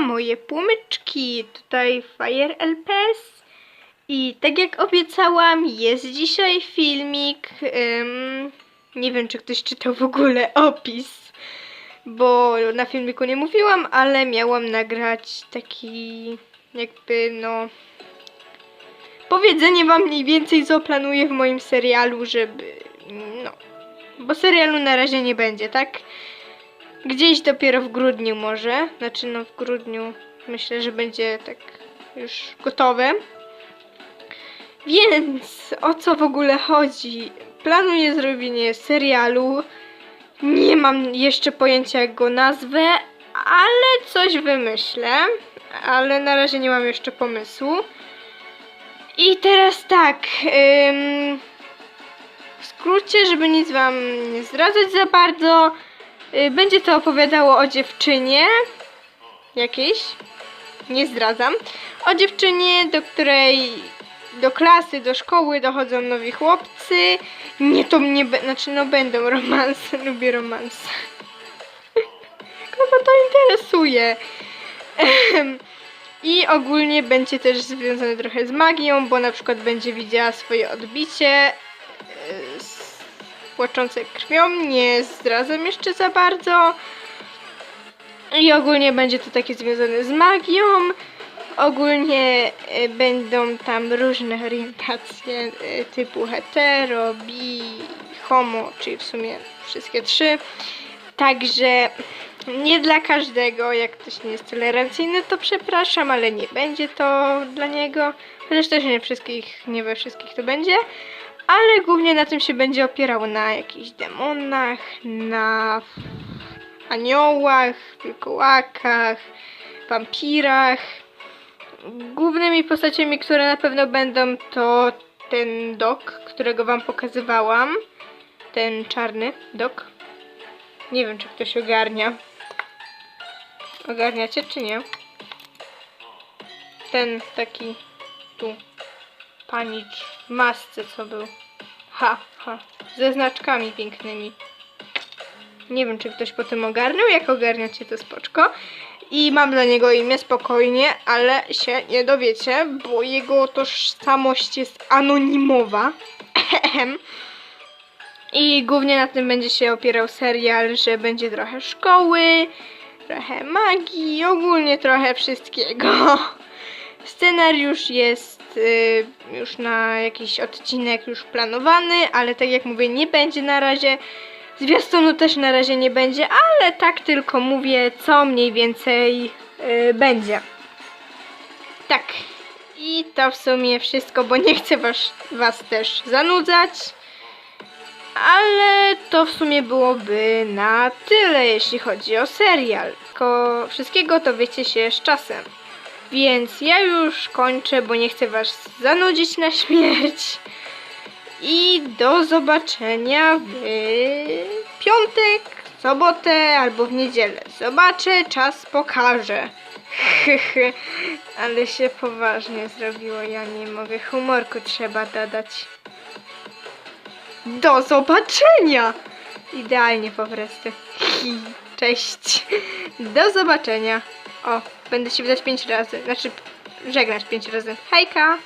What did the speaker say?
Moje płomyczki, tutaj Fire LPS i tak jak obiecałam, jest dzisiaj filmik, nie wiem czy ktoś czytał w ogóle opis, bo na filmiku nie mówiłam, ale miałam nagrać taki jakby no powiedzenie wam mniej więcej co planuję w moim serialu, żeby no, bo serialu na razie nie będzie, tak? Gdzieś dopiero w grudniu może. Znaczy no w grudniu myślę, że będzie tak już gotowe. Więc o co w ogóle chodzi? Planuję zrobienie serialu. Nie mam jeszcze pojęcia jak go nazwę, ale coś wymyślę. Ale na razie nie mam jeszcze pomysłu. I teraz tak. Ym, w skrócie, żeby nic wam nie zdradzać za bardzo. Y, Będzie to opowiadało o dziewczynie jakiejś, nie zdradzam, o dziewczynie, do której, do klasy, do szkoły dochodzą nowi chłopcy. Nie to mnie, znaczy no będą romanse, lubię romanse. Kogo to interesuje? I ogólnie będzie też związane trochę z magią, bo na przykład będzie widziała swoje odbicie płaczące krwią, nie zdradzam jeszcze za bardzo. I ogólnie będzie to takie związane z magią. Ogólnie y, będą tam różne orientacje y, typu hetero, bi, homo, czyli w sumie wszystkie trzy. Także nie dla każdego, jak ktoś nie jest tolerancyjny, to przepraszam, ale nie będzie to dla niego. Chociaż też nie wszystkich, nie we wszystkich to będzie ale głównie na tym się będzie opierał na jakichś demonach, na aniołach, wilkołakach, wampirach. Głównymi postaciami, które na pewno będą, to ten dok, którego wam pokazywałam. Ten czarny dok. Nie wiem, czy ktoś ogarnia. Ogarniacie, czy nie? Ten taki tu panicz w masce, co był. Ha, ha. Ze znaczkami pięknymi. Nie wiem, czy ktoś potem ogarnął. Jak ogarniacie, to spoczko. I mam dla niego imię spokojnie, ale się nie dowiecie, bo jego tożsamość jest anonimowa. I głównie na tym będzie się opierał serial, że będzie trochę szkoły, trochę magii, ogólnie trochę wszystkiego. Scenariusz jest y, już na jakiś odcinek już planowany, ale tak jak mówię, nie będzie na razie. Zwiastunu też na razie nie będzie, ale tak tylko mówię, co mniej więcej y, będzie. Tak. I to w sumie wszystko, bo nie chcę was, was też zanudzać. Ale to w sumie byłoby na tyle, jeśli chodzi o serial. Tylko wszystkiego to wiecie się z czasem. Więc ja już kończę, bo nie chcę was zanudzić na śmierć. I do zobaczenia w piątek, sobotę albo w niedzielę. Zobaczę, czas pokaże. Ale się poważnie zrobiło, ja nie mogę. Humorku trzeba dodać. Do zobaczenia! Idealnie po prostu. Cześć. Do zobaczenia. O, będę się wydać pięć razy. Znaczy, żegnać pięć razy. Hejka!